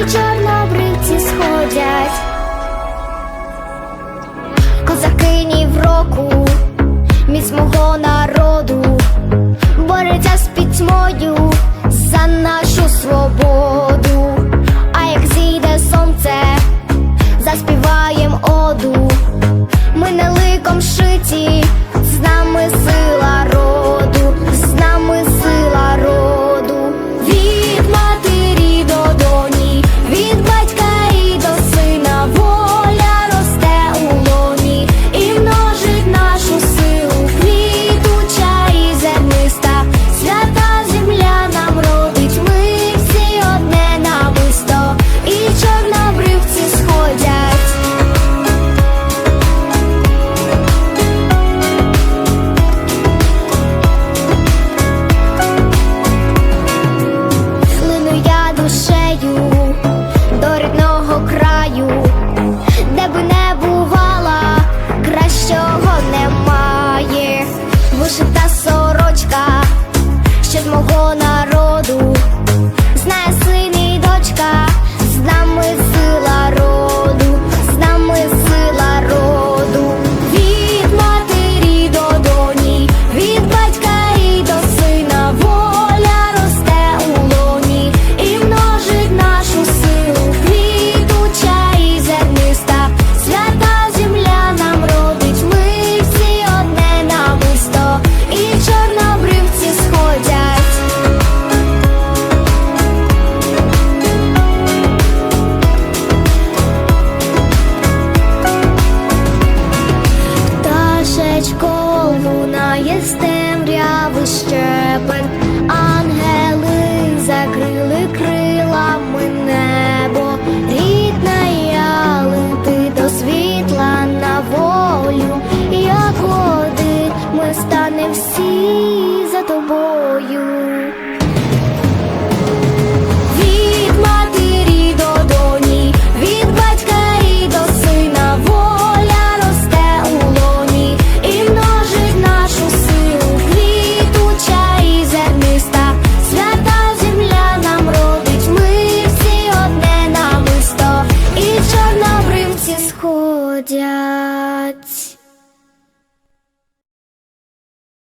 і чорнобривці сходять, козакині в року, міць мого народу, бореться з пітьмою. вишита сорочка ще мого народу знає. щебень, ангели закрили крилами небо, рідна я лети до світла на волю, як води ми стане всі. 家。